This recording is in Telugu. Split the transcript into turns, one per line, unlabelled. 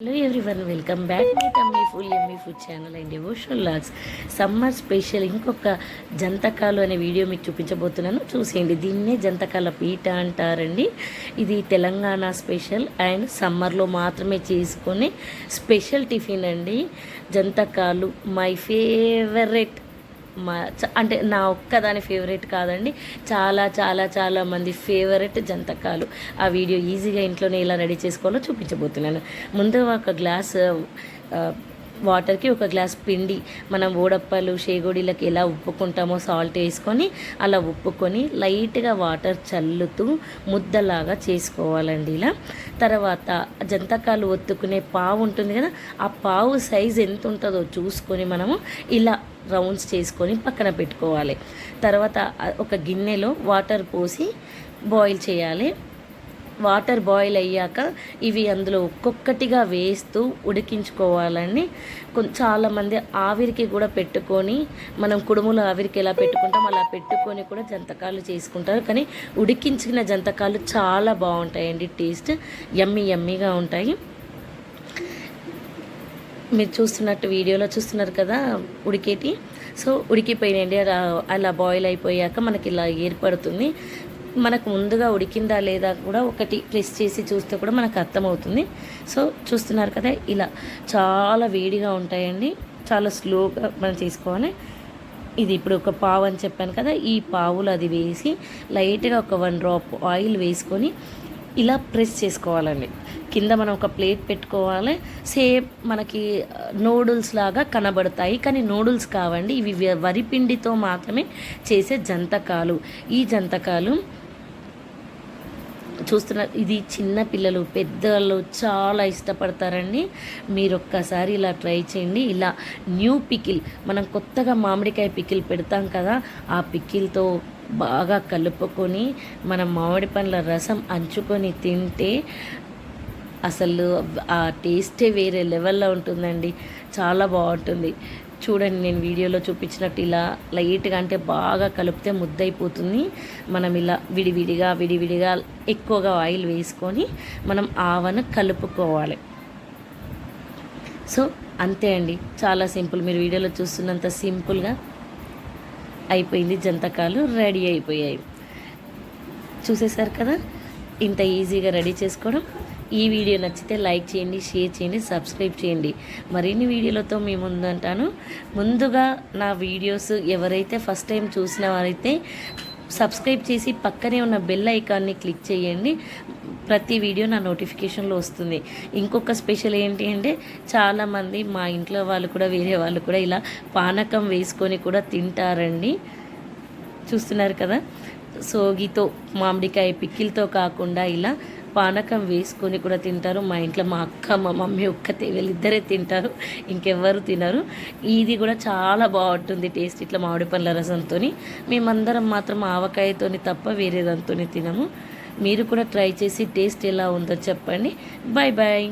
హలో ఎవ్రీవన్ వెల్కమ్ బ్యాక్ మీ తమ్మి ఫుల్ ఎమ్మి food channel and devotional vlogs summer special ఇంకొక జంతకాలు అనే వీడియో మీకు చూపించబోతున్నాను చూసేయండి దీన్నే జంతకాల పీట అంటారండి ఇది తెలంగాణ స్పెషల్ అండ్ సమ్మర్లో మాత్రమే చేసుకునే స్పెషల్ టిఫిన్ అండి జంతకాలు మై ఫేవరెట్ మా అంటే నా ఒక్కదాని ఫేవరెట్ కాదండి చాలా చాలా చాలా మంది ఫేవరెట్ జంతకాలు ఆ వీడియో ఈజీగా ఇంట్లోనే ఎలా రెడీ చేసుకోవాలో చూపించబోతున్నాను ముందు ఒక గ్లాస్ వాటర్కి ఒక గ్లాస్ పిండి మనం ఓడప్పలు షేగోడీలకు ఎలా ఉప్పుకుంటామో సాల్ట్ వేసుకొని అలా ఉప్పుకొని లైట్గా వాటర్ చల్లుతూ ముద్దలాగా చేసుకోవాలండి ఇలా తర్వాత జంతకాలు ఒత్తుకునే పావు ఉంటుంది కదా ఆ పావు సైజ్ ఎంత ఉంటుందో చూసుకొని మనము ఇలా రౌండ్స్ చేసుకొని పక్కన పెట్టుకోవాలి తర్వాత ఒక గిన్నెలో వాటర్ పోసి బాయిల్ చేయాలి వాటర్ బాయిల్ అయ్యాక ఇవి అందులో ఒక్కొక్కటిగా వేస్తూ ఉడికించుకోవాలని చాలామంది ఆవిరికి కూడా పెట్టుకొని మనం కుడుములు ఆవిరికి ఎలా పెట్టుకుంటాం అలా పెట్టుకొని కూడా జంతకాలు చేసుకుంటారు కానీ ఉడికించిన జంతకాలు చాలా బాగుంటాయండి టేస్ట్ ఎమ్మి ఎమ్మిగా ఉంటాయి మీరు చూస్తున్నట్టు వీడియోలో చూస్తున్నారు కదా ఉడికేటి సో ఉడికిపోయినాయండి అలా బాయిల్ అయిపోయాక మనకి ఇలా ఏర్పడుతుంది మనకు ముందుగా ఉడికిందా లేదా కూడా ఒకటి ప్రెస్ చేసి చూస్తే కూడా మనకు అర్థమవుతుంది సో చూస్తున్నారు కదా ఇలా చాలా వేడిగా ఉంటాయండి చాలా స్లోగా మనం చేసుకోవాలి ఇది ఇప్పుడు ఒక పావు అని చెప్పాను కదా ఈ పావులు అది వేసి లైట్గా ఒక వన్ డ్రాప్ ఆయిల్ వేసుకొని ఇలా ప్రెస్ చేసుకోవాలండి కింద మనం ఒక ప్లేట్ పెట్టుకోవాలి సేమ్ మనకి నూడుల్స్ uh, లాగా కనబడతాయి కానీ నూడుల్స్ కావండి ఇవి వరిపిండితో మాత్రమే చేసే జంతకాలు ఈ జంతకాలు చూస్తున్న ఇది చిన్న పిల్లలు పెద్దవాళ్ళు చాలా ఇష్టపడతారండి మీరు ఒక్కసారి ఇలా ట్రై చేయండి ఇలా న్యూ పికిల్ మనం కొత్తగా మామిడికాయ పికిల్ పెడతాం కదా ఆ పికిల్తో బాగా కలుపుకొని మనం మామిడి పండ్ల రసం అంచుకొని తింటే అసలు ఆ టేస్టే వేరే లెవెల్లో ఉంటుందండి చాలా బాగుంటుంది చూడండి నేను వీడియోలో చూపించినట్టు ఇలా లైట్గా అంటే బాగా కలిపితే ముద్దైపోతుంది మనం ఇలా విడివిడిగా విడివిడిగా ఎక్కువగా ఆయిల్ వేసుకొని మనం ఆవను కలుపుకోవాలి సో అంతే అండి చాలా సింపుల్ మీరు వీడియోలో చూస్తున్నంత సింపుల్గా అయిపోయింది జంతకాలు రెడీ అయిపోయాయి చూసేశారు కదా ఇంత ఈజీగా రెడీ చేసుకోవడం ఈ వీడియో నచ్చితే లైక్ చేయండి షేర్ చేయండి సబ్స్క్రైబ్ చేయండి మరిన్ని వీడియోలతో మీ అంటాను ముందుగా నా వీడియోస్ ఎవరైతే ఫస్ట్ టైం చూసిన వారైతే సబ్స్క్రైబ్ చేసి పక్కనే ఉన్న బెల్ ఐకాన్ని క్లిక్ చేయండి ప్రతి వీడియో నా నోటిఫికేషన్లో వస్తుంది ఇంకొక స్పెషల్ ఏంటి అంటే చాలామంది మా ఇంట్లో వాళ్ళు కూడా వేరే వాళ్ళు కూడా ఇలా పానకం వేసుకొని కూడా తింటారండి చూస్తున్నారు కదా సోగితో మామిడికాయ పిక్కిలతో కాకుండా ఇలా పానకం వేసుకొని కూడా తింటారు మా ఇంట్లో మా అక్క మా మమ్మీ ఒక్కతే వీళ్ళిద్దరే తింటారు ఇంకెవ్వరు తినరు ఇది కూడా చాలా బాగుంటుంది టేస్ట్ ఇట్లా మామిడి పండ్ల రసంతో మేమందరం మాత్రం ఆవకాయతో తప్ప వేరే తినము మీరు కూడా ట్రై చేసి టేస్ట్ ఎలా ఉందో చెప్పండి బాయ్ బాయ్